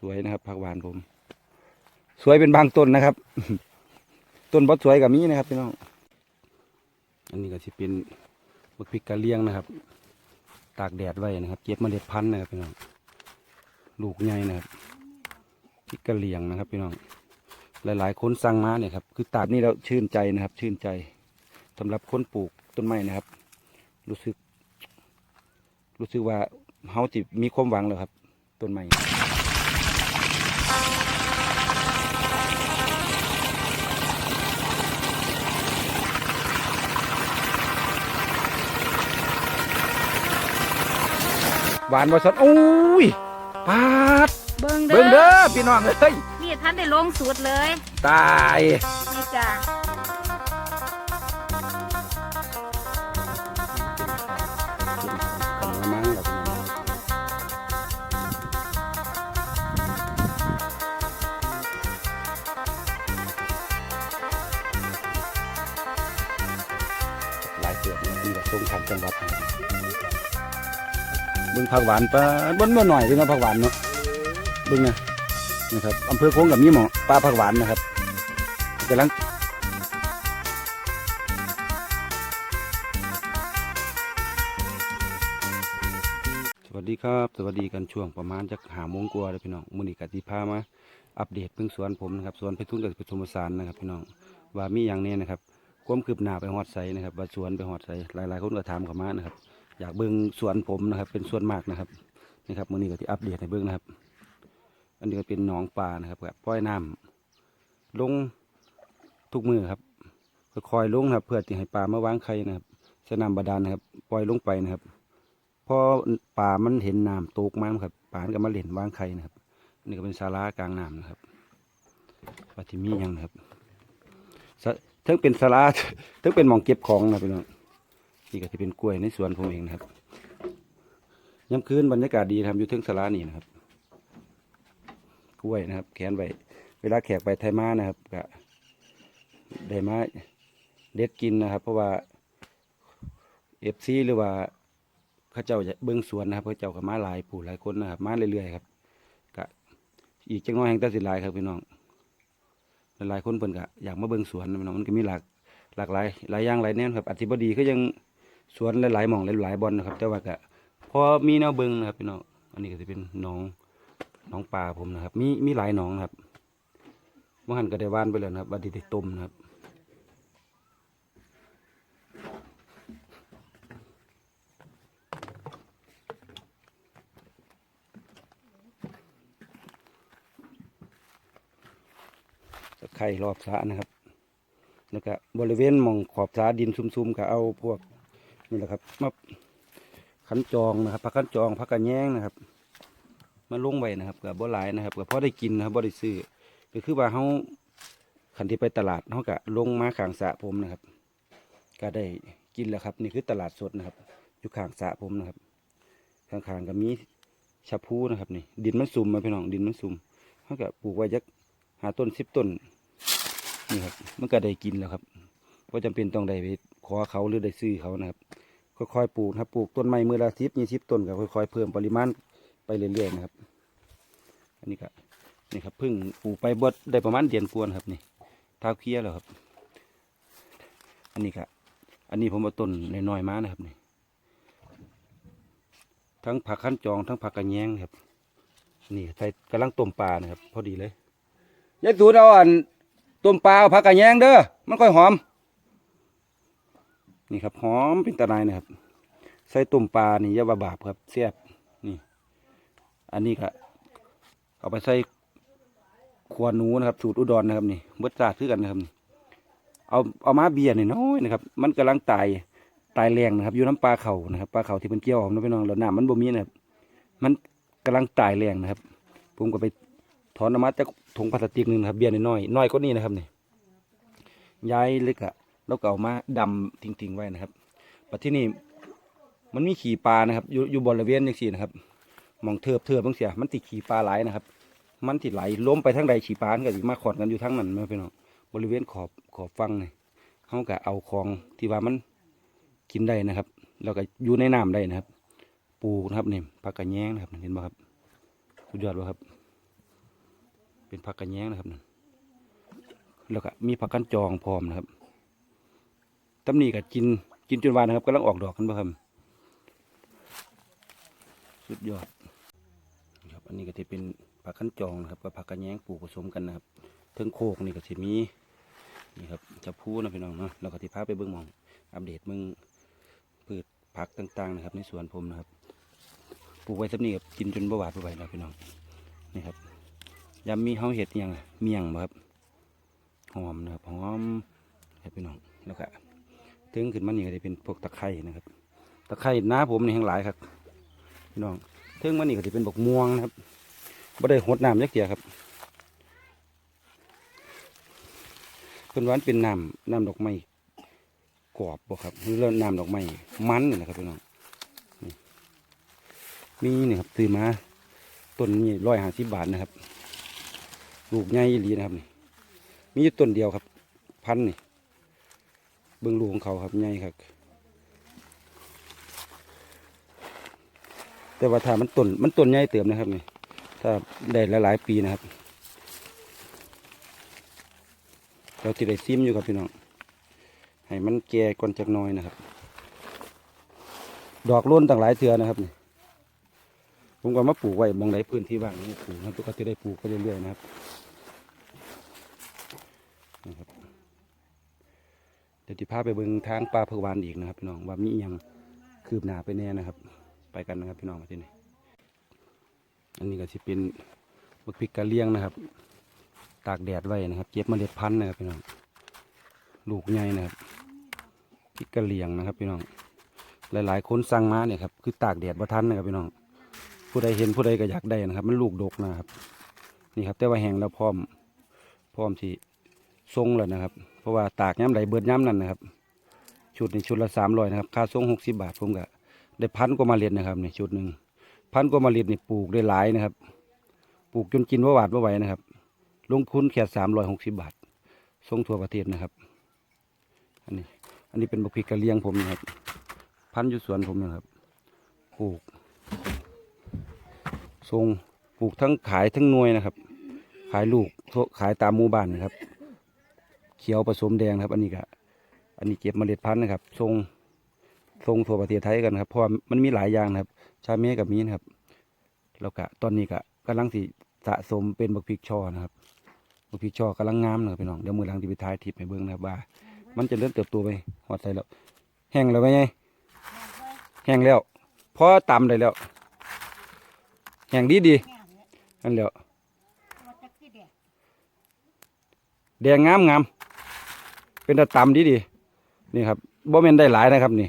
สวยนะครับผักหวานผม สวยเป็นบางต้นนะครับ ต้นบดสวยกับมีนะครับพี่น้องอันนี้ก็จะเป็นบักพริกกะเลียงนะครับ ตากแดดไว้นะครับเก็บเมล็ดพันธุ์นะครับพี่น้องลูกใหญ่นะครับพริกกะเลียงนะครับพี่น้องหลายๆคนสั่งมาเนี่ยครับคือตากนี่เราชื่นใจนะครับ ชื่นใจสำหรับคนปลูกต้นไม้นะครับ รู้สึก รู้สึกว่าเฮาจิมีความหวังแล้วครับต้นไม้ หวานบ่สดโอ้ยปาดเบิ่งเบิ่งเด้เด้ออพี่น้องเอ้ยนี่ท่านได้ลงสูตรเลยตายนี่จ้ะขนมมังเราหลายเกือบนี่ก็ส่งทางจังหวัดนะครั บเบึงผักหวานปลาบนเมื่อหน่อยพี่น้องผักหวานเนาะเบึงนะนะครับอำเภอโค้งกับมีหมอปลาผักหวานนะครับกำลังสวัสดีครับสวัสดีกันช่วงประมาณจากหาโมงกว่าเลยพี่น้องมูนิกติพามาอัปเดตเพิ่งสวนผมนะครับสวนไปทุ่นกับปทุมสารนะครับพี่น้องว่ามีอย่างนี้นะครับความคืบหน้าไปหอดใสนะครับว่าสวนไปหอดใสหลายๆคนก็ถามเข้ามานะครับ อยากเบิ่งสวนผมนะครับ เป็นสวนมากนะครับนี่ครับมูนิกติอัปเดตให้เบิ่งนะครับ อันนี้ก็เป็นหนองปลานะครับแบบปล่อยน้ำลงทุกมือครับค่อยๆลงนะครับ เพื่อที่ให้ปลามาวางไข่นะครับใช้น้ำบาดาลนะครับ ปล่อยลงไปนะครับพอป่ามันเห็นน้ำตกมาครับป่ามันก็มาเล่นวางไข่นะครับนี่ก็เป็นศาลากลางน้ำนะครับว่าที่มียังนะครับทั้งเป็นศาลาทั้งเป็นหมองเก็บของนะพี่น้อง นี่ก็จะเป็นกล้วยในสวนผมเองนะครับยามคืนบรรยากาศดีนะครับอยู่เทึงศาลานี่นะครับ กล้วยนะครับ แขนไว้เวลาแขกไปไทยมานะครับก็ได้มาเด็ดกินนะครับ เพราะว่าเอฟซีหรือว่าเขาเจ้าจะเบิ้องสวนนะครับเขาเจ้าก็มาหลายผู้หลายคนนะครับ มาเรื่อยๆครับก็อีกจังน้อยแห่งตัดสินลายครับพี่น้อง หลายๆคนเพิ่นก็อยากมาเบิ้องสวนพี่น้องมันก็มีหลากหลากหลายหลายอย่างหลายแนวครับอธิบดีก็ยัง สวนหลายๆหม่องหลายๆบอลนะครับ แต่ว่าก็พอมีแนวเบิงนะครับพี่น้องอันนี้ก็จะเป็นหนองหนองปลาผมนะครับ มีมีหลายหนองนครับเมื่อหันก็ได้ว่านไปแล้วนะครับว่าไดีได้ต้มนะครับไคร่รอบสระนะครับ แล้วก็บริเวณหมองขอบสระดินซุ่มๆก็เอาพวก นี่แหละครับมาขันจองนะครับผักขันจองผักกระแยงนะครับมาลงไว้นะครับกับบ่หลายนะครับกับพอได้กินนะครับบ่ได้ซื้อก็คือว่าเขาขันที่ไปตลาดเขาก็ลงมาขางสะผมนะครับ ก็ได้กินแล้วครับ นี่คือตลาดสดนะครับ อยู่ขางสะผมนะครับข้างๆก็มีชะพูนะครับนี่ ดินมันซุ่มมาพี่น้องดินมันซุ่มเขาก็ปลูกไว้ยักหาต้นสิบต้นนี่ครับมันก็ได้กินแล้วครับก็จำเป็นต้องได้ไปขอเขาหรือได้ซื้อเขานะครับ ค่อยๆปลูกครับปลูกต้นไม้มือละสิบยี่สิบต้นก็ค่อยๆเพิ่มปริมาณไปเรื่อยๆนะครับ อันนี้ก็นี่ครับเพิ่งปลูกไปบดได้ประมาณเดือนกวนครับนี่เท้าเคี้ยแล้วครับ อันนี้ก็อันนี้ผมเอาต้นน้อยๆมานะครับนี่ทั้งผักขั้นจองทั้งผักกระแยงครับ นี่ใส่กำลังต้มปลานะครับ พอดีเลยยายตูนเอาอันต้มปลาเอาผักกระแยงเด้อมันค่อยหอม นี่ครับหอมเป็นตะไนนะครับ ใส่ต้มปลานี่ยาบาบาปครับแซ่บนี่ อันนี้ก็เอาไปใส่ขวานูนะครับสูตรอุดรนะครับนี่เบิดจาดคือกันนะครับ เอาเอามาเบียร์นี่น้อยนะครับ มันกำลังตายตายแรงนะครับ อยู่น้ำปลาเขานะครับปลาเขาที่มันเกี่ยวออกนะพี่น้องแล้วน้ำมันบ่มีนะครับมันกำลังตายแรงนะครับ ผมก็ไปถอนออกมาจากถุงพลาสติกหนึ่งนะครับ เบียร์น้อยน้อยก็นี่นะครับนี่ย้ายเล็กอะ แล้วก็เอามาดำทิ้งๆไว้นะครับปัจที่นี่มันมีขี่ปลานะครับ อยู่อยู่บริเวณอย่างสี่นะครับมองเทิบเทิบบางเสียมันติดขี่ปลาหลายนะครับ มันติดไหลล้มไปทั้งใดขี่ปลามันก็สิมาขอดกันอยู่ทั้งนั้นไม่เป็นหรอกบริเวณขอบขอบฟังนี่เขาก็เอาของที่ว่ามันกินได้นะครับ แล้วก็อยู่ในน้ำได้นะครับปลูกนะครับนี่ผักกระแยงนะครับเห็นไหมครับสุดยอดเลยครับ เป็นผักกระแยงนะครับนั่นแล้วก็มีผักกันจองพร้อมนะครับ ตำนี้ก็กินกินจนวานนะครับกำลังออกดอกกันบ่ครับสุดยอดครับอันนี้ก็จะเป็นผักกันจองนะครับกับผักกระแยงปลูกผสมกันนะครับเทิงโคกนี่ก็จะมีนี่ครับจะพูนะพี่น้องเนาะแล้วก็ที่พาไปเบิ่งมอง อัปเดตมึงพืชผักต่างๆนะครับ ในสวนผมนะครับปลูกไว้สักนี้กับกินจนบหวาดบ่ไหวแล้วพี่น้องนี่ครับยำมีเฮาเห็ดยังอะเมี่ยงบ่ครับหอมนะครับหอมครับพี่น้องแล้วก็ ถึงขึ้นมานี่ก็จะเป็นพวกตะไคร้นะครับ ตะไคร้หน้าผมนี่แห้งหลายครับพี่น้องถึงมานี่ก็จะเป็นบกม่วงนะครับบ่ได้หดน้ำยักเกียครับเพิ่นวามันเป็นน้ำน้ำดอกไม้กรอบบ่ครับนี่เรน้ำดอกไม้มันนี่นะครับพี่น้องนี่มีนี่ครับซื้อมาต้นนี้ร้อยห้าสิบบาทนะครับ ลูกใหญ่อีหลีนะครับนี่มีอยู่ต้นเดียวครับ พันนี่ เบื้องลูกของเขาครับใหญ่ครับ แต่ว่าถ้ามันต้นมันต้นใหญ่เติมนะครับนี่ถ้าได้หลายๆปีนะครับ เราที่ได้ซิมอยู่ครับพี่น้องให้มันแก่ก่อนจักน้อยนะครับ ดอกร่นต่างหลายเทือนะครับนี่ผมก็มาปลูกไว้บองไดพื้นที่ว่างนี่ปลูกนะครับก็จะได้ปลูกไปเรื่อยๆนะครับนะครับ ดี๋ยวที่พาไปเบิ่งทางป่าเพือวานอีกนะครับพี่น้องว่ามีอหยังคืบหน้าไปแน่นะครับ ไปกันนะครับพี่น้องมาที่นี่อันนี้ก็จะเป็นบักพริกกะเลี้ยงนะครับ ตากแดดไว้นะครับ เก็บเมล็ดพันธุ์นะครับพี่น้องลูกใหญ่นะครับพริกกะเลียงนะครับพี่น้องหลายๆคนสั่งมาเนี่ยครับคือตากแดดบ่ทันนะครับพี่น้องผู้ใดเห็นผู้ใดก็อยากได้นะครับ มันลูกดกนะครับ นี่ครับแต่ว่าแห้งแล้วพร้อม พร้อมที่ ทรงแล้วนะครับ เพราะว่าตากย้ำใดเบิดย้ำนั่นนะครับ ชุดนี้ชุดละสามร้อยนะครับ ค่าทรงหกสิบาทผมก็ได้พันกว่ามาเล็ดนนะครับนี่ชุดหนึ่งพันกว่ามาเล็ดนี่ปลูกได้หลายนะครับ ปลูกจนกินว่าหวาดว่าไหวนะครับ ลงทุนแค่สามร้อยหกสิบาทส่งทั่วประเทศนะครับ อันนี้ อันนี้เป็นบักพริกกะเลียงผมนะครับ พันอยู่สวนผมนะครับ ปลูก ทรงปลูกทั้งขายทั้งนวยนะครับ ขายลูกขายตามหมู่บ้านนะครับ เขียวผสมแดงนะครับ อันนี้ก็อันนี้เก็บเมล็ดพันธุ์นะครับทรงทรงทั่วประเทศไทยกันนะครับเพราะว่ามันมีหลายอย่างนะครับ ชาเมกับมีนะครับ แล้วก็ตอนนี้ก็กำลังสิสะสมเป็นบักพริกช่อนะครับบักพริกช่อกำลังงามนะครับพี่น้องเดี๋ยวมือหลังที่ไปท้ายทิปให้เบิ่งนะครับว่า มันจะเริ่มเติบโตไปหอดใส่แล้ว แห้งแล้วไหมไงแห้งแล้วพอตำได้แล้วแห้งดีดีๆนั่นแหล้วแดงงามงาม เป็นตะตำดีดีนี่ครับบ่แม่นได้หลายนะครับนี่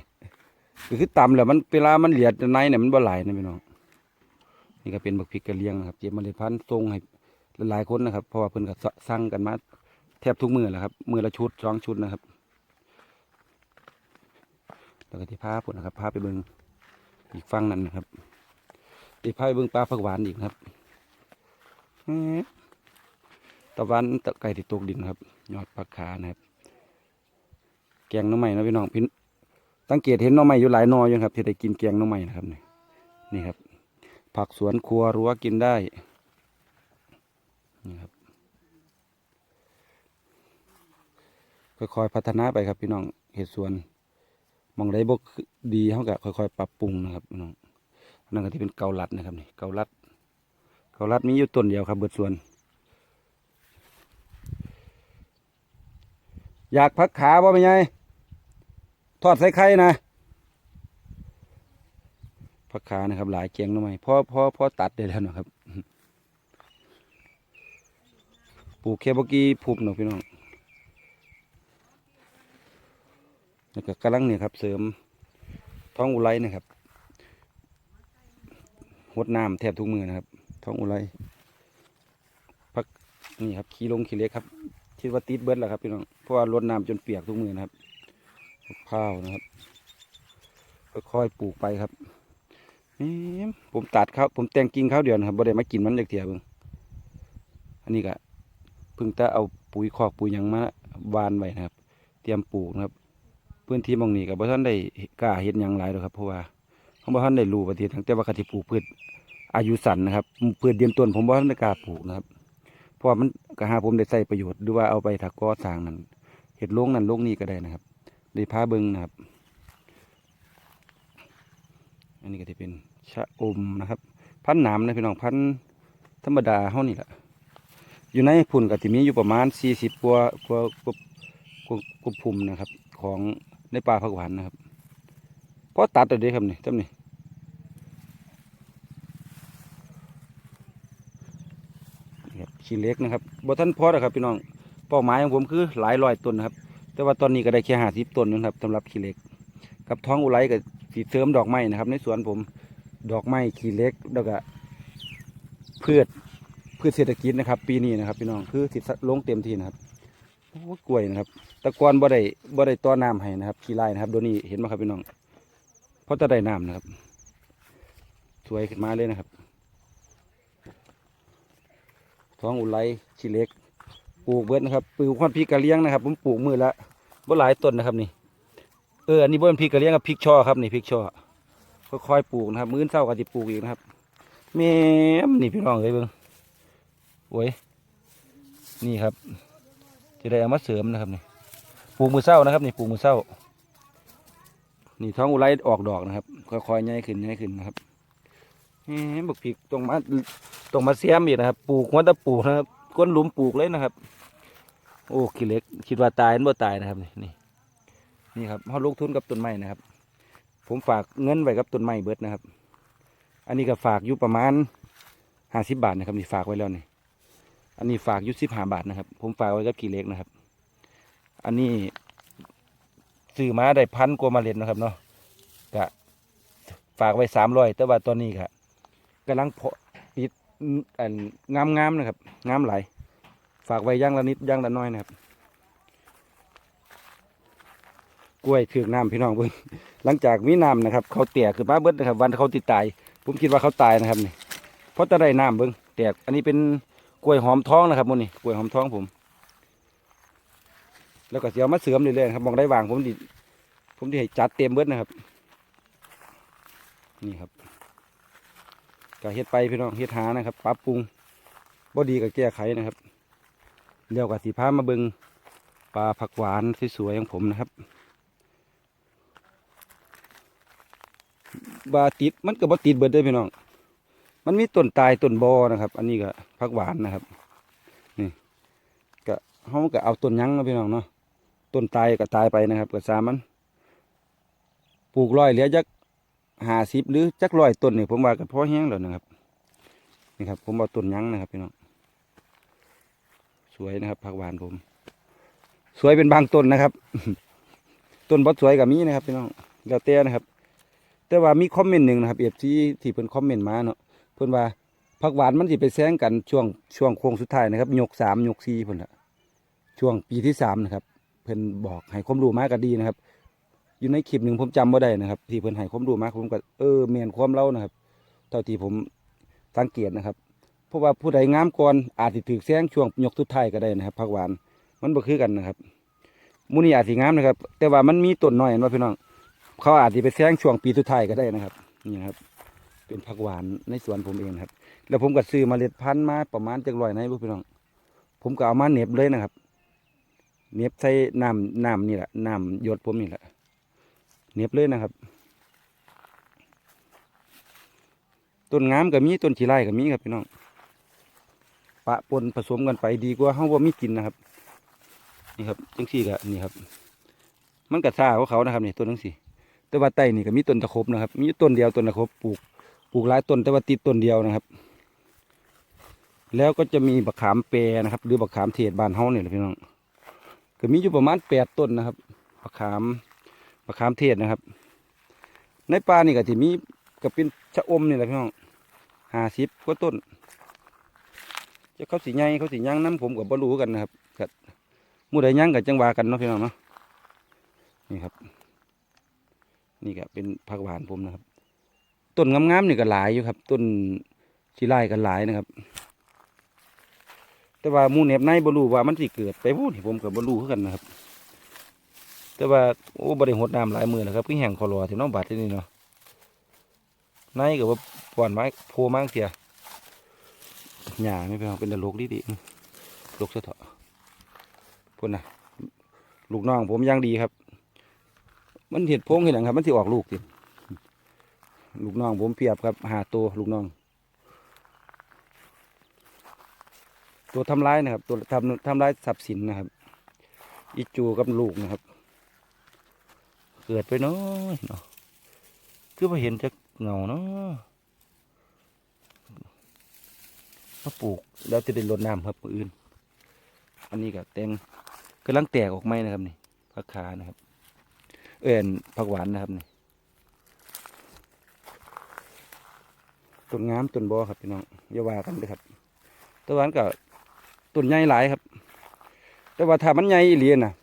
คือตำแล้วมันเวลามันเหลียดในเนี่ยมันบ่หลายนะพี่น้องนี่ก็เป็นบักพริกกระเลียงนะครับเจ็บเมล็ดพันธุ์ทรงให้หลายคนนะครับ เพราะว่าเพิ่นก็สั่งกันมาแทบทุกมือแหละครับมือละชุดสองชุดนะครับแล้วก็ที่พาพุ่นะครับพาไปเบิงอีกฝั่งนั้นนะครับที่พาไปเบิงปลาผักหวานอีกครับตะวันตะไก่ติดตกดินครับ ยอดผักขานะครับ แกงน้ำใหม่นะพี่น้องพี่สังเกตเห็นน้ำใหม่อยู่หลายนออยู่ครับที่ได้กินแกงน้ำใหม่นะครับนี่นี่ครับ ผักสวนครัวรั้วกินได้นี่ครับค่อยๆพัฒนาไปครับพี่น้องเห็ดสวนมองได้บกดีเขาก็ค่อยๆ ปรับปรุงนะครับพี่น้องนั่นก็ที่เป็นเกาลัดนะครับนี่เกาลัด เกาลัดมีอยู่ต้นเดียวครับ เบิดส่วน อยากพักขาบ่เป็นไง ทอดใส่ไข่นะพักขานะครับ หลายเกียงหน่อยพอพอพอตัดได้แล้วนะครับปลูกแค่บกี้พุบเนาะพี่น้องแล้วก็กำลังเนี่ยครับ เสริมท้องอุไรนะครับหดน้ำแทบทุกมือนะครับ ท้องอุไรพักนี่ครับขี้ลงขี้เล็กครับคิดว่าติดเบิดแล้วครับพี่น้องเพราะว่ารดน้ำจนเปียกทุกมือนะครับ มะพร้าวนะครับค่อยๆปลูกไปครับนี่ผมตัดเขาผมแต่งกิ่งเขาเดียวนะครับบ่ได้มากินมันจากเถียเบิ่งอันนี้ก็เพิ่งจะเอาปุ๋ยคอกปุ๋ยยังมาวานไว้นะครับ เตรียมปลูกนะครับ พื้นที่มองนี้กับบ่ท่านได้กล้าเห็นอย่างไรหรอกครับเพราะว่าเขาบ่ท่านได้รู้ประเทศทั้งแต่ว่ากติปลูกพืชอายุสั้นนะครับพืชเดือนต้นผมบ่ท่านได้กล้าปลูกนะครับ เพราะมันก็หาผมได้ใส่ประโยชน์หรือว่าเอาไปถักก่อสร้างนั่นเห็ดโลงนั่นโลงนี้ก็ได้นะครับ ได้พาเบิงนะครับ อันนี้ก็จะเป็นชะอมนะครับ พันหนามนะพี่น้องพันธรรมดาเฮานี่แหละอยู่ในพุ่นก็จะมีอยู่ประมาณสี่สิบกว่ากว่ากว่ากว่ากว่าพุ่มนะครับ ของในป่าผักหวานนะครับเพราะตัดเอาเด้ครับนี่จำนี่นี่ครับขี้เล็กนะครับบ่ท่านพอนะครับพี่น้องเป้าหมายของผมคือหลายร้อยต้นนะครับ แต่ว่าตอนนี้ก็ได้แค่ห้าสิบต้นนะครับสำหรับขี้เล็ก กับท้องอุไรกับสีเสริมดอกไม้นะครับ ในสวนผมดอกไม้ขี้เล็กแล้วก็พืชพืชเศรษฐกิจนะครับ ปีนี้นะครับ พี่น้องคือสิลงเต็มที่นะครับโอ้กล้วยนะครับ ตะกอนบ่ได้บ่ได้ต้อน้ำให้นะครับขี้ไร่นะครับโดยวนี้เห็นไหมครับพี่น้องเพราะจะได้น้ำนะครับ สวยขึ้นมาเลยนะครับท้องอุไรขี้เล็ก ปลูกเบิดนะครับปลูกควันพริกกะเลี้ยงนะครับ ผมปลูกมือละบ่หลายต้นนะครับนี่เอออันนี้บ่เป็นพริกกระเลี้ยงกับพริกช่อครับนี่พริกช่อค่อยๆปลูกนะครับ มื้อเช้าก็จะปลูกอีกนะครับแม่มนี่พี่น้องเอ้ยเบิ่งโอ้ยนี่ครับจะได้เอามาเสริมนะครับนี่ปลูกมือเช้านะครับนี่ปลูกมือเช้า นี่ท้องอุไรออกดอกนะครับค่อยๆใหญ่ขึ้นใหญ่ขึ้นนะครับแหมบักพริกตรงมาตรงมาเสียมอีกนะครับ ปลูกหัวตะปลูกนะครับ ก้นหลุมปลูกเลยนะครับ โอ้ขี้เล็ก คิดว่าตายมันบ่ตายนะครับนี่นี่นี่ครับเขาลงทุนกับต้นไม้นะครับ ผมฝากเงินไว้กับต้นไม้เบิดนะครับ อันนี้ก็ฝากอยู่ประมาณห้าสิบบาทนะครับนี่ฝากไว้แล้วนี่ อันนี้ฝากอยู่สิบห้าบาทนะครับ ผมฝากไว้กับกี่เล็กนะครับ อันนี้ซื้อมาได้พันกว่าเล็ดนะครับเนาะก็ฝากไว้สามร้อยแต่ว่าตอนนี้ครับกำลังเพาะ อันงามงามๆนะครับ งามหลายฝากไว้ย่างละนิดย่างละน้อยนะครับ กล้วยถือน้ำพี่น้องเพิ่นหลังจากมีน้ำนะครับ เขาแตกขึ้นมาเบิดนะครับ วันเขาติดตาย ผมคิดว่าเขาตายนะครับนี่เพราะจะได้น้ำเบิ้งแตกอันนี้เป็นกล้วยหอมท้องนะครับมันนี่กล้วยหอมท้องผม แล้วก็เสียวมาเสริมเรื่อยๆครับมองได้วางผมดิผมดิให้จัดเต็มเบิดนะครับ นี่ครับ ก็เฮ็ดไปพี่น้องเฮ็ดหานะครับปรับปรุงบ่ดีก็แก้ไขนะครับเดี๋ยวกับสีพามาเบิงปลาผักหวานสวยๆของผมนะครับบาติดมันก็บ่ติดเบิดเด้อพี่น้อง มันมีต้นตายต้นบอนะครับ อันนี้ก็ผักหวานนะครับนี่ก็เขาก็เอาต้นยั้งนาะพี่น้องเนาะต้นตายก็ตายไปนะครับก็สามันปลูกร้อยเหลือจัก หาสิบหรือจักร้อยต้นนี่ผมว่าก็พอแห้งแล้วนะครับ นี่ครับ ผมเอาต้นยั้งนะครับพี่น้องสวยนะครับผักหวานผม สวยเป็นบางต้นนะครับต้นบดสวยกับมีนะครับพี่น้องแล้วแต่นะครับ แต่ว่ามีคอมเมนต์หนึ่งนะครับเอฟซีที่เพิ่นคอมเมนต์มาเนาะเพิ่นว่าผักหวานมันสิไปแซงกันช่วงช่วงโค้งสุดท้ายนะครับยกสามยกสี่เพิ่นละช่วงปีที่สามนะครับ เพิ่นบอกให้ความรู้มาก็ดีนะครับ อยู่ในคลิปหนึ่งผมจำบ่ได้นะครับ ที่เพิ่นให้ความรู้มาผมก็เออเมียนความเล่านะครับ เท่าที่ผมสังเกตนะครับ เพราะว่าผู้ใดงามก่อนอาจสิถือแซงช่วงยกสุดท้ายก็ได้นะครับผักหวานมันบ่คือกันนะครับมูนี่อาจสิงามนะครับ แต่ว่ามันมีต้นน้อยนว่าพี่น้อง เขาอาจจะไปแซงช่วงปีสุดท้ายก็ได้นะครับนี่นะครับ เป็นผักหวานในสวนผมเองครับ แล้วผมก็ซื้อเมล็ดพันธุ์มาประมาณจักร้อยในบุพี่น้อง ผมก็เอามาเน็บเลยนะครับ เน็บใส่น้ำน้ำนี่แหละน้ำหยดผมนี่แหละ เน็บเลยนะครับ ต้นงามก็มีต้นชีไร่ก็มีครับพี่น้องปะปนผสมกันไปดีกว่าเฮาว่ามีกินนะครับ นี่ครับจังซี่ก็นี่ครับ มันกระซ่าของเขานะครับนี่ต้นทั้งสี่แต่ว่าไต้นี่ก็มีต้นตะครบนะครับ มีต้นเดียวต้นตะครบปลูกปลูกหลายต้นแต่ว่าติดต้นเดียวนะครับ แล้วก็จะมีบักขามแปรนะครับ หรือบักขามเทศบานเฮาเนี่ยแหละพี่น้องก็มีอยู่ประมาณแปดต้นนะครับบักขาม บักขามเทศนะครับ ในป่านี่ก็จะมีก็เป็นชะอมนี่แหละพี่น้องห้าสิบกว่าต้นจะเขาสีใหญ่เขาสีย่างน้ำผมกับบรู้กันนะครับกับมู่ใดย่างกับจังหวากันเนาะพี่น้องเนาะนี่ครับ นี่ก็เป็นผักหวานผมนะครับต้นงามๆนี่ก็หลายอยู่ครับ ต้นชีไร่ก็หลายนะครับ แต่ว่ามูเน็บในบรูว่ามันสิเกิดไปพูดผมกับบรูคือกันนะครับ แต่ว่าโอ้บริหดน้ำหลายมือแล้วครับพี่แห่งคอรอที่น้องบาดที่นี่เนาะในก็ว่าป่อนไม้โพมากเสียหญ้าไม่เป็นเป็นตลกดีดีตกซะเถอะพุ่นนะลูกน้องผมยังดีครับ มันเห็ดพงเห็ดหยังครับ มันสิออกลูกติลูกน้องผมเปียบครับหาตัวลูกน้อง ตัวทำร้ายนะครับ ตัวทำทำร้ายทรัพย์สินนะครับ อีจูกับลูกนะครับ เกิดไปเนาะเนาะคือมาเห็นจะเงาเนาะมาปลูกแล้วจะได้รดน้ำครับมืออื่น อันนี้ก็แตงกำลังแตกออกไหมนะครับนี่ผักขานะครับ เอ็นผักหวานนะครับนี่ต้นงามต้นบอครับพี่น้องอย่าว่ากันเลยครับต้นหวานก็ต้นใหญ่หลายครับ แต่ว่าถ้ามันใหญ่อีหลีน่ะ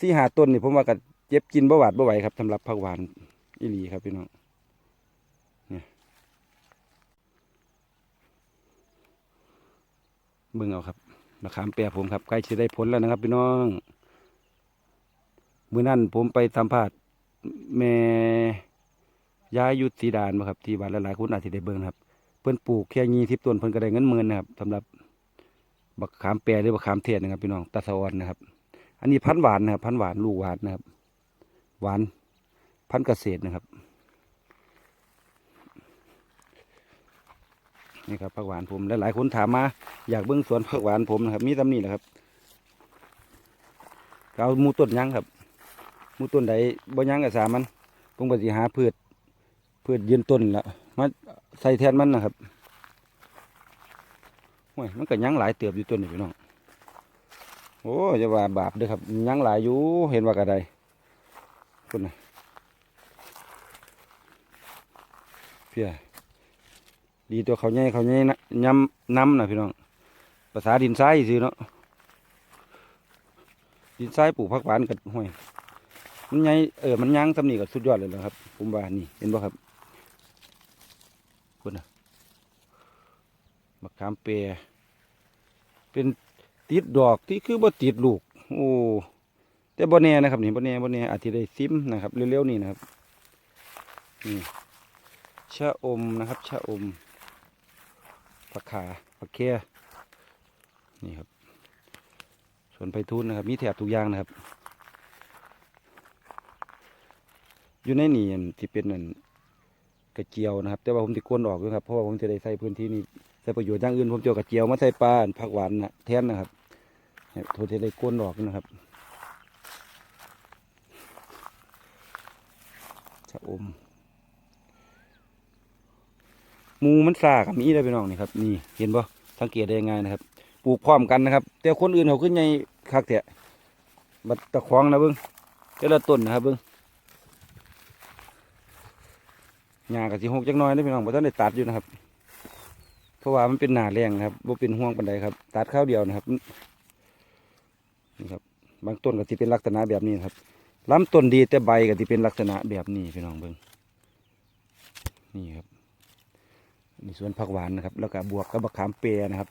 สี่หาต้นนี่ผมว่าก็ เจ็บกินบ่หวาดบ่ไหวครับสำหรับผักหวานอีหลีครับพี่น้องเนี่ยเบิ่งเอาครับมะขามแปรผมครับใกล้จะได้ผลแล้วนะครับ พี่น้องมื้อนั้นผมไปสัมภาษณ์แม่ย้ายยุทธสีดานมาครับที่บ้านหลายๆคนอาจจะได้เบิ่งครับ เพิ่นปลูกแค่ยี่สิบต้นเพิ่นก็ได้เงินหมื่นนะครับสำหรับบักขามแปรหรือบักขามเทศนะครับ พี่น้องตาสะออนะครับ อันนี้พันหวานนะครับ พันหวานลูกหวานนะครับ หวานพันธุ์เกษตรนะครับ นี่ครับผักหวานผมและหลายคนถามมาอยากเบิ้องสวนผักหวานผมนะครับมีตำหนี้แหละครับเอามูต้นยังครับ มูต้นใดบ่ยังกับสามันผมก็สิหาพืชพืชยืนต้นละมาใส่แทนมันนะครับโอ้ยมันก็ยังหลายเติบอยู่ตัวนี้พี่น้องโอ้จะว่าบาปเด้อครับยังหลายอยู่เห็นว่ากระได คุณนเพี่ยดีตัวเขาใหญ่เขาใหญ่นะย้ำน้ำนะพี่น้องภาษาดินทรายสิเนาะดินทรายปลูกผักหวานกับห้วยมันใหญ่เออมันยังสำนีกับสุดยอดเลยนะครับผมว่านี่เห็นบ่ครับคุณนะมะขามเปียเป็นติดดอกที่คือบ่ติดลูกโอ้ แต่บ่แน่นะครับนี่บ่แน่บ่แน่อาจจะได้ซิมนะครับเร็วๆนี่นะครับนี่ชะอมนะครับชะอมผักขาผักแค่นี่ครับสวนไผ่ทุนนะครับ มีแถบทุกอย่างนะครับ อยู่ในนี่ที่เป็นนั่นกระเจียวนะครับ แต่ว่าผมจะก้นออกด้วยครับเพราะว่าผมจะได้ใส่พื้นที่นี้ใส่ประโยชน์อย่างอื่นผมเจียวกับเจียวมาใส่ปลาผักหวานนะแทนนะครับเนี่ยโทษที่ได้ก้นดอกนะครับ ชะอมมูมันซากับมีได้ไปน้องนี่ครับนี่เห็นปะสังเกตได้ยัง่ายนะครับ ปลูกพร้อมกันนะครับ แต่คนอื่นเขาขึ้นใหญ่คักแท้บัดตะควงนะเบิ้งแต่ละต้นนะครับเบิ้งหญ้ากับสีหกจักน้อยนะพี่น้องเพราะท่านได้ตัดอยู่นะครับ เพราะว่ามันเป็นหนาแรงนะครับบ่เป็นห่วงปันใดครับ ตัดข้าวเดียวนะครับนี่ครับ บางต้นก็ที่เป็นลักษณะแบบนี้นครับ ลำต้นดีแต่ใบก็ที่เป็นลักษณะแบบนี้พี่น้องเบิ้งนี่ครับนี่สวนผักหวานนะครับ แล้วก็บวกกับมะขามเปียนะครับ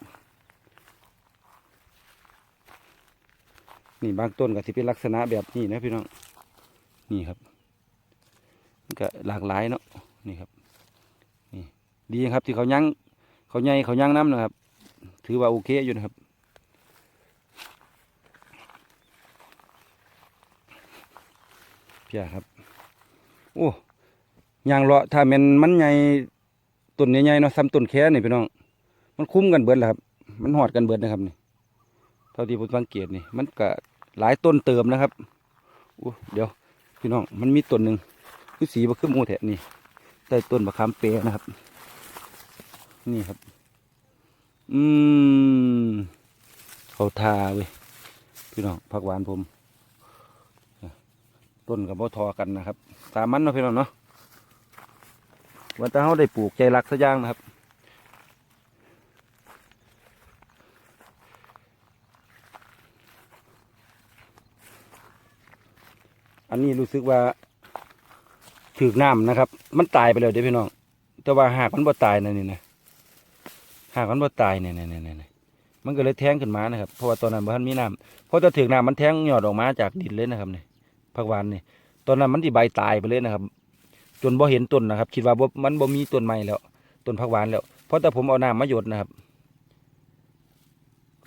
นี่บางต้นก็ที่เป็นลักษณะแบบนี้นะพี่น้องนี่ครับมันก็หลากหลายเนาะนี่ครับนี่ดีครับที่เขายั้งเขาใหญ่เขาย่างน้ำนะครับ ถือว่าโอเคอยู่นะครับ พียครับ โอ้ยางเลาะถ้ามันมันใหญ่ต้นใหญ่ๆเนาะซ้ำต้นแค่นี่พี่น้อง มันคุ้มกันเบิดแหละครับ มันหอดกันเบิดนะครับนี่ เท่าที่ผมสังเกตนี่ มันก็หลายต้นเติมนะครับโอ้เดี๋ยว พี่น้อง มันมีต้นหนึ่งคือสีบะขึ้นมูแทะนี่ใต้ต้นบะขามเปรนะครับ นี่ครับ อืมเขาทาเว้ยพี่น้องผักหวานผม ต้นกับบ่ทอกันนะครับ ตามมันเนาะพี่น้องเนาะวันตาเขาได้ปลูกใจรักสักอย่างนะครับ อันนี้รู้สึกว่าถือน้ำนะครับ มันตายไปเลยเด้อพี่น้อง แต่ว่าหากมันบ่ตายนะนี่นะหากมันบ่ตายเนี่ยเนี่ยเนี่ยเนี่ยมันก็เลยแท้งขึ้นมานะครับ เพราะว่าตอนนั้นมันมีน้ำเพราะถ้าถึงน้ำมันแท้งหยอดออกมาจากดินเลยนะครับเนี่ย ผักหวานนี่ตอนนั้นมันที่ใบตายไปเลยนะครับ จนบ่เห็นต้นนะครับ คิดว่าบ่มันบ่มีต้นใหม่แล้วต้นผักหวานแล้วเพราะแต่ผมเอาน้ำมาหยดนะครับ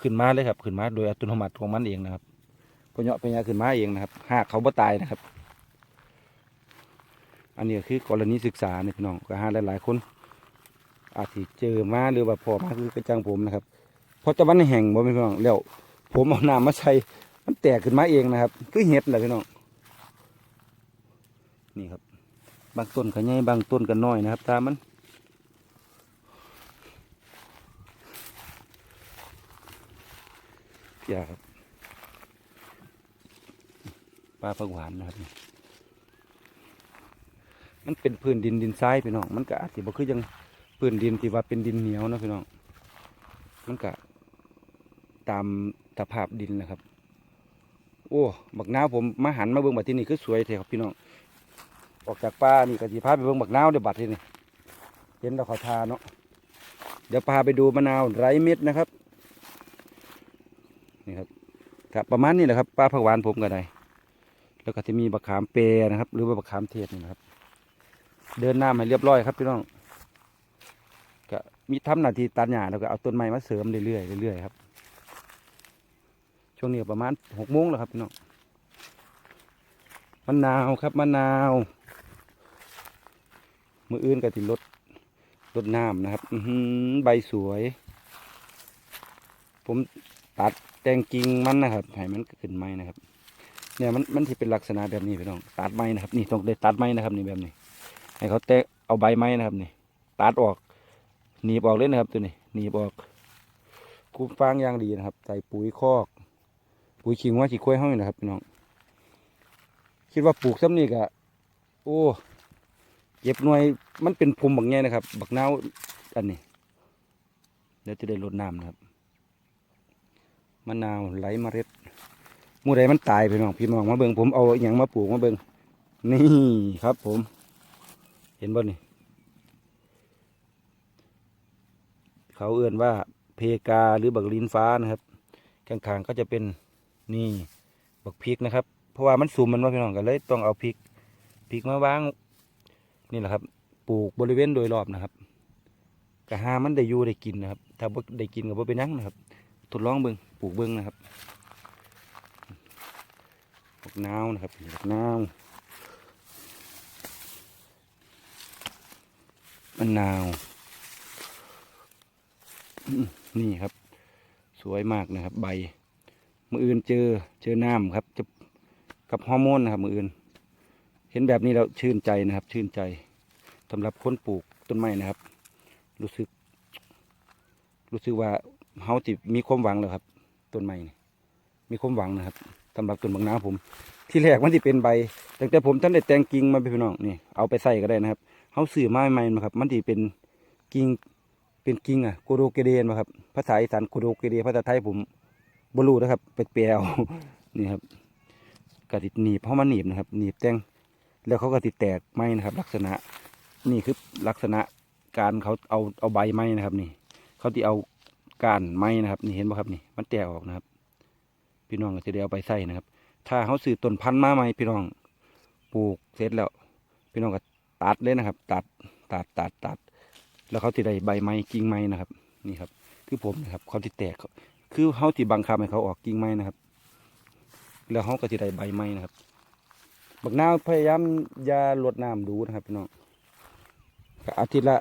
ขึ้นมาเลยครับ ขึ้นมาโดยอัตโนมัติของมันเองนะครับพเหยาะพญาขึ้นมาเองนะครับหากเขาบ่ตายนะครับ อันนี้คือกรณีศึกษาเนี่ยพี่น้องก็หาหลายๆคน อาจสิเจอมาหรือว่าพอมาคือกระจังผมนะครับเพราะจะมันแห้งบ่แม่นพี่น้องแล้ว ผมเอาน้ำมาใส่มันแตกขึ้นมาเองนะครับ คือเห็ดแหละพี่น้อง นี่ครับ บางต้นก็ใหญ่บางต้นก็น้อยนะครับตามันอย่าครับปลาผักหวานนะครับนี่มันเป็นพื้นดินดินทรายพี่น้อง มันก็อาจจะบ่คือยังพื้นดินที่ว่าเป็นดินเหนียวนะพี่น้อง มันก็ตามสภาพดินนะครับ โอ้ บักน้าผมมาหันมาเบิ่งบัดที่นี่คือสวยแท้ครับพี่น้อง ออกจากป่านี่ก็สิพาไปเบิ่งบักนาวเดี๋ยวบัดที่นี่เห็นแล้วเขาทาเนาะเดี๋ยวพาไปดูมะนาวไร้เม็ดนะครับนี่ครับครับประมาณนี้แหละครับป้าผักหวานผมก็ได้แล้วก็จะมีบักขามเปรนะครับ หรือว่าบักขามเทศนี่นะครับ เดินหน้าให้เรียบร้อยครับพี่น้องก็มีทำหน้าที่ตัดหญ้าแล้วก็เอาต้นไม้มาเสริมเรื่อยๆเรื่อยๆครับ ช่วงนี้ประมาณหกโมงแล้วครับพี่น้องมะนาวครับมะนาว มืออื่นก็ติลดลดน้ำนะครับอืใบสวย ผมตัดแต่งกิ่งมันนะครับให้มันขึ้นไม้นะครับ เนี่ยมันมันที่เป็นลักษณะแบบนี้พี่น้องตัดไม้นะครับ นี่ต้องได้ตัดไม้นะครับนี่แบบนี้ ให้เขาแตะเอาใบไม้นะครับนี่ตัดออกหนีบออกเลยนะครับตัวนี้หนีบออกคูฟางย่างดีนะครับ ใส่ปุ๋ยคอก ปุ๋ยขิงว่าขี้ควายห้อยนะครับพี่น้องคิดว่าปลูกซ้ำนี่ก็โอ้ เก็บหน่วยมันเป็นภูมิบักแง่นะครับ บักนาวอันนี้เดี๋ยวจะได้ลดน้ำนะครับมะนาวไหลเมล็ดมู่ใดมันตายพี่น้องพี่น้องมาเบิงผมเอาอย่างมาปลูกมาเบิงนี่ครับผม เห็นบ่นี่เขาเอื่นว่าเพกาหรือบักลินฟ้านะครับข้างๆก็จะเป็นนี่บักพริกนะครับ เพราะว่ามันสูมมันว่าพี่น้องกันเลยต้องเอาพริกพริกมาวาง นี่แหละครับ ปลูกบริเวณโดยรอบนะครับกะหามันได้อยู่ได้กินนะครับ ถ้าบ่ได้กินก็บ่เป็นยังนะครับทดลองเบิ่งปลูกเบิ่งนะครับบักนาวนะครับบักนาวมะนาว นี่ครับ สวยมากนะครับ ใบ มืออื่นเจอเจอน้ำครับจะกับฮอร์โมนนะครับ มืออื่น เห็นแบบนี้แล้วชื่นใจนะครับ ชื่นใจ สำหรับคนปลูกต้นไม้นะครับ รู้สึก รู้สึกว่าเฮาจิมีความหวังแล้วครับต้นไม้นี่มีความหวังนะครับสำหรับต้นบางนาผม ที่แรกมันจะเป็นใบตั้งแต่ผมท่านได้แต่งกิ่งมาเป็นพี่น้องนี่เอาไปใส่ก็ได้นะครับเฮาซื้อไม้ใหม่มาครับ มันจะเป็นกิ่งเป็นกิ่งอะโกโดเกเดนมาครับภาษาอีสานโกโดเกเดภาษาไทยผมบรูนะครับไปแปลเอานี่ครับกระติดหนีบเพราะมันหนีบนะครับ หนีบแต่งแล้วเขาก็ติดแตกไม้นะครับ ลักษณะ นี่คือลักษณะการเขาเอาเอาใบไม้นะครับ นี่ เขาที่เอากานไม้นะครับ นี่เห็นไหมครับนี่ มันแตกออกนะครับ พี่น้องก็จะได้เอาไปใส่นะครับ ถ้าเขาซื้อต้นพันธุ์มาใหม่พี่น้องปลูกเสร็จแล้ว พี่น้องก็ตัดเลยนะครับ ตัดตัดตัดตัด แล้วเขาติได้ใบไม้กิ่งไม้นะครับ นี่ครับ คือผมนะครับ เขาติแตกคือเขาติบังคับให้เขาออกกิ่งไม้นะครับ แล้วเขาก็ติได้ใบไม้นะครับบักนาวพยายามอยาลดน้ำดูนะครับพี่น้อง อาทิตย์ละ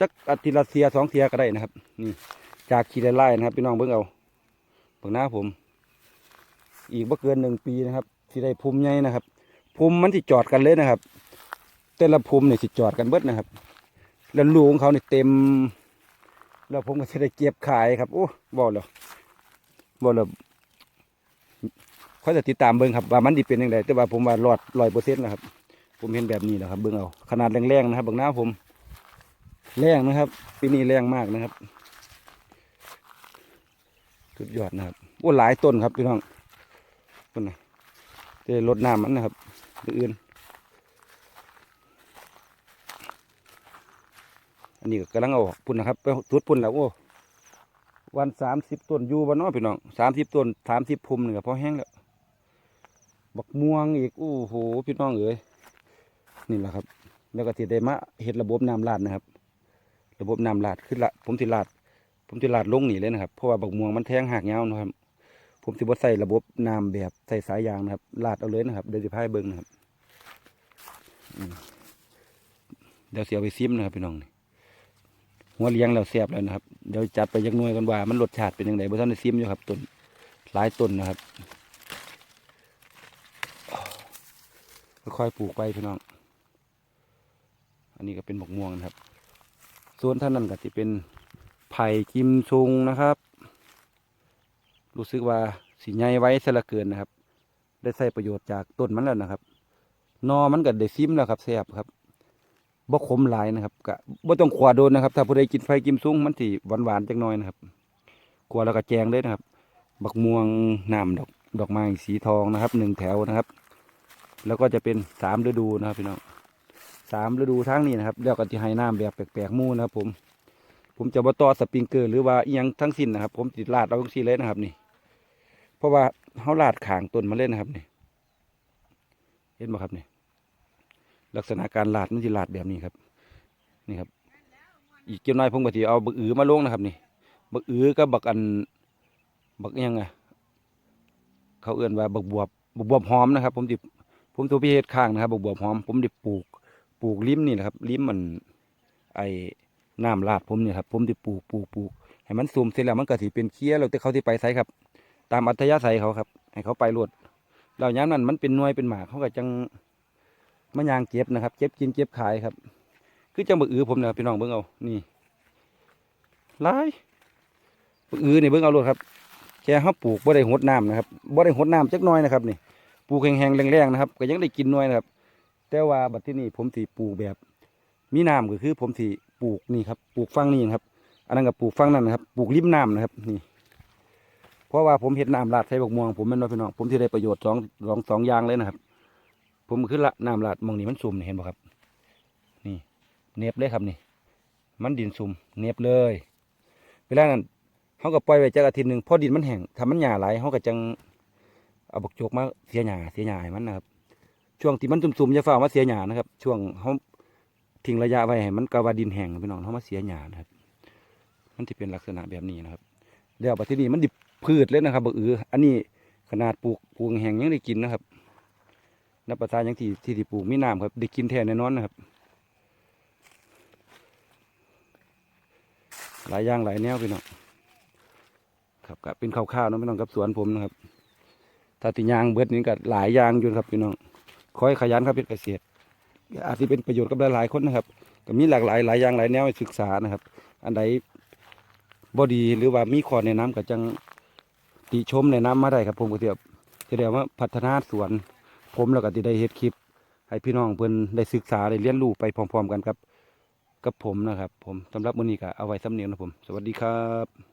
จักอาทิตย์ละเทียสองเทียก็ได้นะครับ นี่จากขีดไล่นะครับพี่น้องเบิ่งเอาบักนาผม อีกบ่เกินหนึ่งปีนะครับที่ได้ภูมิใหญ่นะครับภูมิมันสิจอดกันเลยนะครับ แต่ละภูมิเนี่ยสิจอดกันเบิดนะครับ แล้วลูกของเขาเนี่ยเต็ม แล้วผมก็จะได้เก็บขายครับโอ้บอกเลยบอกเลยเขาจะติดตามเบิ้งครับว่ามันดีเป็นยังไงแต่ว่าผมว่ารอดร้อยเปอร์เซ็นต์นะครับ ผมเห็นแบบนี้แหละครับเบิ้องเอาขนาดแรงๆนะครับเบิ้งหน้าผมแรงนะครับปีนี้แรงมากนะครับสุดยอดนะครับโอ้หลายต้นครับพี่น้องต้นนะจะลดน้ำมันนะครับอื่นอันนี้ก็กำลังเอาออกพุ่นนะครับไปทุดพุ่นแล้วโอ้วันสามสิบต้นอยู่บ้านน้อพี่น้องสามสิบต้นสามสิบพุ่มหนึ่งก็พอแห้งแล้วบักม่วงอีกโอ้โหพี่น้องเอ๋ย นี่แหละครับ แล้วก็ติได้มาเห็ดระบบน้ำลาดนะครับ ระบบน้ำลาดขึ้นละผมติลาด ผมจะลาดลงนี่เลยนะครับเพราะว่าบักม่วงมันแทงหักยานะครับ ผมจะบ่ใส่ระบบน้ำแบบใส่สายยางนะครับ ลาดเอาเลยนะครับเดี๋ยวจะพายเบิ้งนะครับเดี๋ยวเสียไปซิมนะครับพี่น้องนี่หัวเลี้ยงแล้วแซ่บแล้วนะครับเดี๋ยวจัดไปยักหน่วยกันว่า มันรสชาติเป็นยังไงบ่ท่านได้ซิมอยู่ครับต้นหลายต้นนะครับค่อยปลูกไปพี่น้อง อันนี้ก็เป็นหมกม่วงนะครับ ส่วนท่านนั้นก็จะเป็นไผ่กิมซุงนะครับ รู้สึกว่าสีใหญ่ไว้ซะเหละเกินนะครับ ได้ใช้ประโยชน์จากต้นมันแล้วนะครับนอมันก็ได้ซิมแล้วครับแซ่บครับบ่ขมหลายนะครับก็บ่ต้องขวาโดนนะครับ ถ้าผู้ใดกินไผ่กิมซุงมันสิหวานๆจักหน่อยนะครับขวาแล้วก็แจงเลยนะครับ บักม่วงน้ำดอกดอกไม้สีทองนะครับหนึ่งแถวนะครับ แล้วก็จะเป็นสามฤดูนะครับพี่น้อง สามฤดูทั้งนี้นะครับ แล้วก็จะให้น้ำแบบแปลกๆมู่นะครับ ผม ผมจะบ่ต่อสปริงเกอร์หรือว่าอียังทั้งสิ้นนะครับ ผมติดลาดเอาทั้งสิ้นเลยนะครับนี่ เพราะว่าเขาลาดขางต้นมาเล่นนะครับนี่ เห็นไหมครับนี่ ลักษณะการลาดมันจะลาดแบบนี้ครับ นี่ครับ อีกเกี่ยวน้อยผมก็จะเอาบักอือมาลงนะครับนี่ บักอือก็บักอัน บักยังไงเขาเอื้อนว่าบักบวบบักบวบหอมนะครับ ผมติผมตัวพี่เฮ็ดข้างนะครับบักบวบหอม ผมได้ปลูก ปลูกลิ้มนี่นะครับลิ้มมัน ไอ้น้ำลาดผมเนี่ยครับผมได้ปลูกปลูกปลูกให้มันซุ่มเสร็จแล้วมันก็สิเป็นเคี้ยแล้วแต่เขาที่ไปไสครับ ตามอัธยาศัยเขาครับ ให้เขาไปรวดแล้วย้ำนั้นมันเป็นน่วยเป็นหมากเขาก็จังมะยางเก็บนะครับ เก็บกินเก็บขายครับ คือจังบักอือผมนะครับพี่น้องเบิ่งเอานี่ลายบักอือนี่เบิ่งเอารวดครับแค่เขาปลูกบ่ได้หดน้ำนะครับบ่ได้หดน้ำจักน้อยนะครับนี่ปลูกแห้งๆแรงๆนะครับ ก็ยังได้กินน้อยนะครับ แต่ว่าบัดที่นี่ผมสีปลูกแบบมีน้ำก็คือผมสีปลูกนี่ครับปลูกฟังนี่นะครับ อันนั้นก็ปลูกฟังนั่นนะครับปลูกริมน้ำนะครับนี่เพราะว่าผมเห็ดน้ำลาดใส่บกม่วงผมแม่นว่าพี่น้องผมที่ได้ประโยชน์สองสองสองอย่างเลยนะครับ ผมขึ้นละน้ำลาดมองนี่มันสุ่มเห็นบ่ครับ นี่เนบเลยครับนี่ มันดินสุ่มเนบเลย เวลานั้นเขาก็ปล่อยไว้จักอาทิตย์หนึ่งพอดินมันแห้งถ้ามันหยาไหลายเขาก็จังเอาบกโจกมาเสียหยาเสียหยาให้มันนะครับ ช่วงที่มันสุ่มๆจะฝ้ามาเสียหยานะครับ ช่วงเขาทิ้งระยะไว้ให้มันกาวาดินแห้งพี่น้องเขามาเสียหยานะครับ มันที่เป็นลักษณะแบบนี้นะครับเดี๋ยวปัจจุบันมันดิบพืชเลยนะครับบอืออันนี้ขนาดปลูกปลูกแห้งยังได้กินนะครับนับประทานยังที่ที่ที่ปลูกมีน้ำครับได้กินแทนแน่นอนนะครับ หลายอย่างหลายแนวพี่น้องครับก็เป็นข้าวๆนะพี่น้องกับสวนผมนะครับถ้าติยางเบิดนี้ก็หลายอย่างอยู่ครับพี่น้อง คอยขยันครับเป็นเกษตร อาจจะเป็นประโยชน์กับหลายๆคนนะครับ ก็มีหลากหลายหลายอย่างหลายแนวศึกษานะครับ อันใดบอดีหรือว่ามีข้อแนะนำก็จังติชมแนะนำมาได้ครับผมก็เทียบจะได้ว่าพัฒนาสวน ผมแล้วก็จะได้เฮ็ดคลิป ให้พี่น้องเพิ่อนได้ศึกษาได้เรียนรู้ไปพร้อม ๆ กันครับ กับผมนะครับ ผมสำหรับวันนี้ก็เอาไว้สำเนียงนะผม สวัสดีครับ